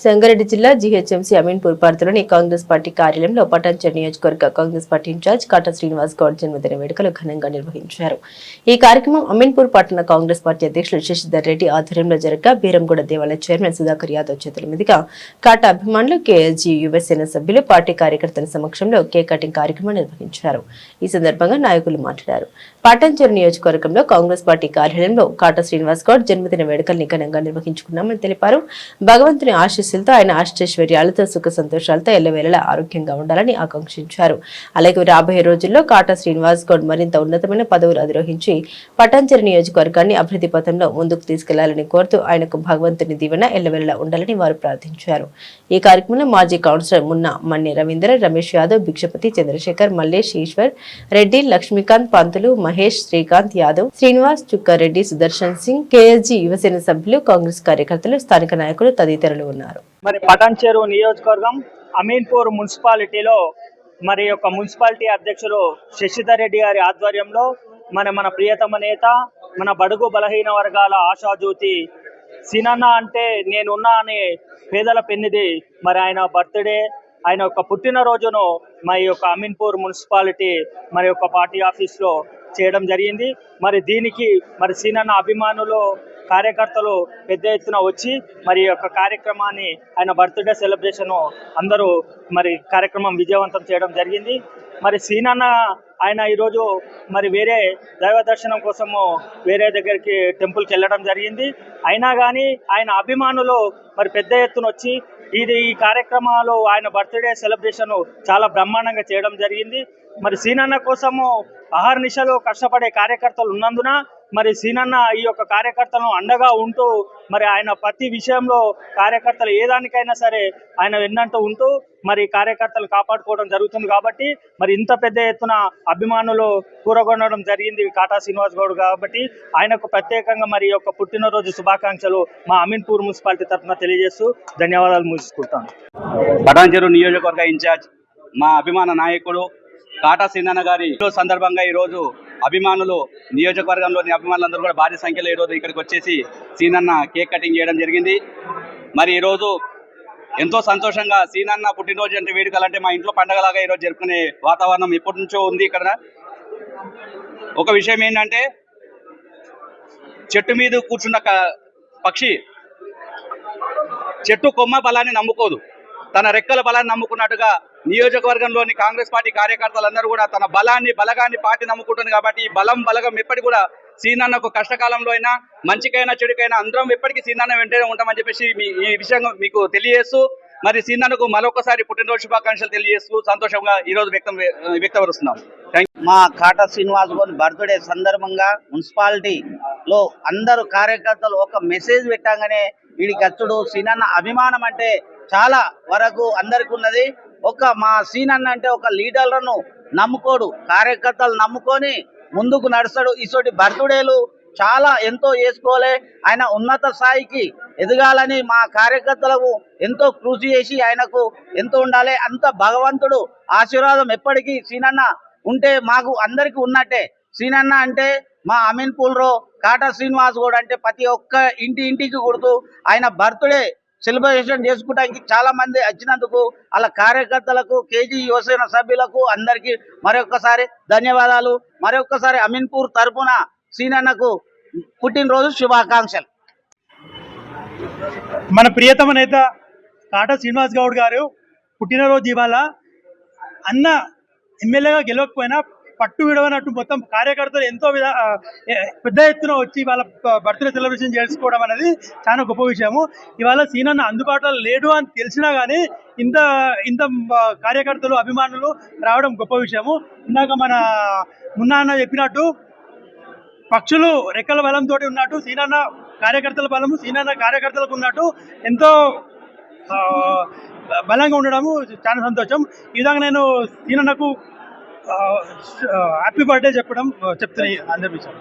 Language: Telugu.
సంగారెడ్డి జిల్లా జీహెచ్ఎంసీ అమీన్పూర్ పరిధిలోని కాంగ్రెస్ పార్టీ కార్యాలయంలో పటాన్చర్ నియోజకవర్గ Congress party in-charge Kata Srinivas Goud జన్మదిన వేడుకలు ఘనంగా నిర్వహించారు. ఈ కార్యక్రమం అమీన్పూర్ పట్టణ కాంగ్రెస్ పార్టీ అధ్యక్షులు శశిధర్ రెడ్డి ఆధ్వర్యంలో జరగగా బీరంగూడ దేవాలయ చైర్మన్ సుధాకర్ యాదవ్ చేతుల మీదుగా కాటా అభిమానులు కేఎస్జీ యువసేన సభ్యులు పార్టీ కార్యకర్తల సమక్షంలో కేక్ కటింగ్ కార్యక్రమం నిర్వహించారు. ఈ సందర్భంగా నాయకులు మాట్లాడారు. పటాన్చర్ నియోజకవర్గంలో కాంగ్రెస్ పార్టీ కార్యాలయంలో కాటా శ్రీనివాస్ గౌడ్ జన్మదిన వేడుకల్ని ఘనంగా నిర్వహించుకున్నామని తెలిపారు. భగవంతుని ఆశీస్సులతో ఆయన అష్టైశ్వర్యాలతో సుఖ సంతోషాలతో ఎల్లవేళలా ఆరోగ్యంగా ఉండాలని ఆకాంక్షించారు. అలాగే రాబోయే రోజుల్లో కాటా శ్రీనివాస్ గౌడ్ మరింత ఉన్నతమైన పదవులు అధిరోహించి పటాంజలి నియోజకవర్గాన్ని అభివృద్ధి పథంలో ముందుకు తీసుకెళ్ళాలని కోరుతూ ఆయనకు భగవంతుని దీవెన ఎల్లవేళలా ఉండాలని వారు ప్రార్థించారు. ఈ కార్యక్రమంలో మాజీ కౌన్సిలర్ మున్న మన్ని రవీంద్ర రమేష్ యాదవ్ భిక్షపతి చంద్రశేఖర్ మల్లేష్ ఈశ్వర్ రెడ్డి లక్ష్మీకాంత్ పంతులు మహేష్ శ్రీకాంత్ యాదవ్ శ్రీనివాస్ చుక్కారెడ్డి సుదర్శన్ సింగ్ కేఎస్జీ యువసేన సభ్యులు కాంగ్రెస్ కార్యకర్తలు స్థానిక నాయకులు తదితరులు ఉన్నారు. మరి పటాన్చేరు నియోజకవర్గం అమీన్పూర్ మున్సిపాలిటీలో మరి యొక్క మున్సిపాలిటీ అధ్యక్షులు శశిధర్ రెడ్డి గారి ఆధ్వర్యంలో మన మన ప్రియతమ నేత మన బడుగు బలహీన వర్గాల ఆశాజ్యోతి సినన్న అంటే నేనున్నా అని పేదల పెన్నిది మరి ఆయన బర్త్డే ఆయన యొక్క పుట్టినరోజును మరి యొక్క అమీన్పూర్ మున్సిపాలిటీ మరి యొక్క పార్టీ ఆఫీస్లో చేయడం జరిగింది. మరి దీనికి మరి సీనన్న అభిమానులు కార్యకర్తలు పెద్ద ఎత్తున వచ్చి మరి యొక్క కార్యక్రమాన్ని ఆయన బర్త్డే సెలబ్రేషన్ అందరూ మరి కార్యక్రమం విజయవంతం చేయడం జరిగింది. మరి సీనన్న ఆయన ఈరోజు మరి వేరే దైవ దర్శనం కోసము వేరే దగ్గరికి టెంపుల్కి వెళ్ళడం జరిగింది. అయినా కానీ ఆయన అభిమానులు మరి పెద్ద ఎత్తున వచ్చి ఇది ఈ కార్యక్రమాలు ఆయన బర్త్డే సెలబ్రేషన్ చాలా బ్రహ్మాండంగా చేయడం జరిగింది. మరి సీనన్న కోసము అహర్నిశలు కష్టపడే కార్యకర్తలు ఉన్నందున మరి సీనన్న ఈ యొక్క కార్యకర్తలను అండగా ఉంటూ మరి ఆయన ప్రతి విషయంలో కార్యకర్తలు ఏ దానికైనా సరే ఆయన వెన్నంటూ ఉంటూ మరి కార్యకర్తలు కాపాడుకోవడం జరుగుతుంది కాబట్టి మరి ఇంత పెద్ద ఎత్తున అభిమానులు కూరగొనడం జరిగింది కాటా శ్రీనివాస్ గౌడ్ కాబట్టి ఆయనకు ప్రత్యేకంగా మరి యొక్క పుట్టినరోజు శుభాకాంక్షలు మా అమీన్పూర్ మున్సిపాలిటీ తరఫున తెలియజేస్తూ ధన్యవాదాలు ముగించుకుంటాను పటాన్చెరు నియోజకవర్గ ఇన్ఛార్జ్ మా అభిమాన నాయకుడు కాటా సింధన్న గారి సందర్భంగా ఈరోజు అభిమానులు నియోజకవర్గంలోని అభిమానులందరూ కూడా భారీ సంఖ్యలో ఈరోజు ఇక్కడికి వచ్చేసి సీనన్న కేక్ కటింగ్ చేయడం జరిగింది. మరి ఈరోజు ఎంతో సంతోషంగా సీనన్న పుట్టినరోజు అంటే వేడుకలు అంటే మా ఇంట్లో పండగలాగా ఈరోజు జరుపుకునే వాతావరణం ఎప్పటి నుంచో ఉంది ఇక్కడ. ఒక విషయం ఏంటంటే చెట్టు మీద కూర్చున్న పక్షి చెట్టు కొమ్మ బలాన్ని నమ్ముకోదు. తన రెక్కల బలాన్ని నమ్ముకున్నట్టుగా నియోజకవర్గంలోని కాంగ్రెస్ పార్టీ కార్యకర్తలందరూ కూడా తన బలాన్ని బలగాన్ని పార్టీ నమ్ముకుంటుంది కాబట్టి ఈ బలం బలగం ఎప్పటి కూడా సీనన్నకు కష్టకాలంలో అయినా మంచికైనా చెడుకైనా అందరం ఎప్పటికీ సీనన్న వెంటనే ఉంటామని చెప్పేసి మీ ఈ విషయం మీకు తెలియజేస్తూ మరి సీనన్నకు మరొకసారి పుట్టినరోజు శుభాకాంక్షలు తెలియజేస్తూ సంతోషంగా ఈ రోజు వ్యక్తం వ్యక్తపరుస్తున్నాం. మా కాటా శ్రీనివాస్ గోని బర్త్డే సందర్భంగా మున్సిపాలిటీలో అందరు కార్యకర్తలు ఒక మెసేజ్ పెట్టగానే వీడికి అచ్చుడు సీనన్న అభిమానం అంటే చాలా వరకు అందరికి ఉన్నది ఒక మా సీనన్న అంటే ఒక లీడర్లను నమ్ముకోడు. కార్యకర్తలు నమ్ముకొని ముందుకు నడుస్తాడు. ఇటువంటి బర్త్డేలు చాలా ఎంతో చేసుకోలే ఆయన ఉన్నత స్థాయికి ఎదగాలని మా కార్యకర్తలకు ఎంతో కృషి చేసి ఆయనకు ఎంతో ఉండాలి. అంత భగవంతుడు ఆశీర్వాదం ఎప్పటికీ సీనన్న ఉంటే మాకు అందరికి ఉన్నట్టే. సీనన్న అంటే మా అమీన్పూర్లో కాటా శ్రీనివాస్ గౌడ్ అంటే ప్రతి ఒక్క ఇంటి ఇంటికి కొడుతూ ఆయన బర్త్డే సెలబ్రేషన్ చేసుకోవడానికి చాలా మంది వచ్చినందుకు అలా కార్యకర్తలకు కేజీ యువసేన సభ్యులకు అందరికీ మరొకసారి ధన్యవాదాలు. మరొకసారి అమీన్పూర్ తరఫున సీనన్నకు పుట్టినరోజు శుభాకాంక్షలు. మన ప్రియతమ నేత కాటా శ్రీనివాస్ గౌడ్ గారు పుట్టినరోజు ఇవాళ అన్న ఎమ్మెల్యేగా గెలవకపోయినా పట్టు విడవనట్టు మొత్తం కార్యకర్తలు ఎంతో విధ పెద్ద ఎత్తున వచ్చి వాళ్ళ బర్త్డే సెలబ్రేషన్ చేసుకోవడం అనేది చాలా గొప్ప విషయము. ఇవాళ సీనన్న అందుబాటులో లేడు అని తెలిసినా కానీ ఇంత ఇంత కార్యకర్తలు అభిమానులు రావడం గొప్ప విషయము. ఇందాక మన మున్నా అన్న చెప్పినట్టు పక్షులు రెక్కల బలంతో ఉన్నట్టు సీనన్న కార్యకర్తల బలము సీనన్న కార్యకర్తలకు ఉన్నట్టు ఎంతో బలంగా ఉండడము చాలా సంతోషం. ఈ విధంగా నేను సీనన్నకు హ్యాపీ బర్త్డే చెప్పడం చెప్తున్నాయి అందరి విషయం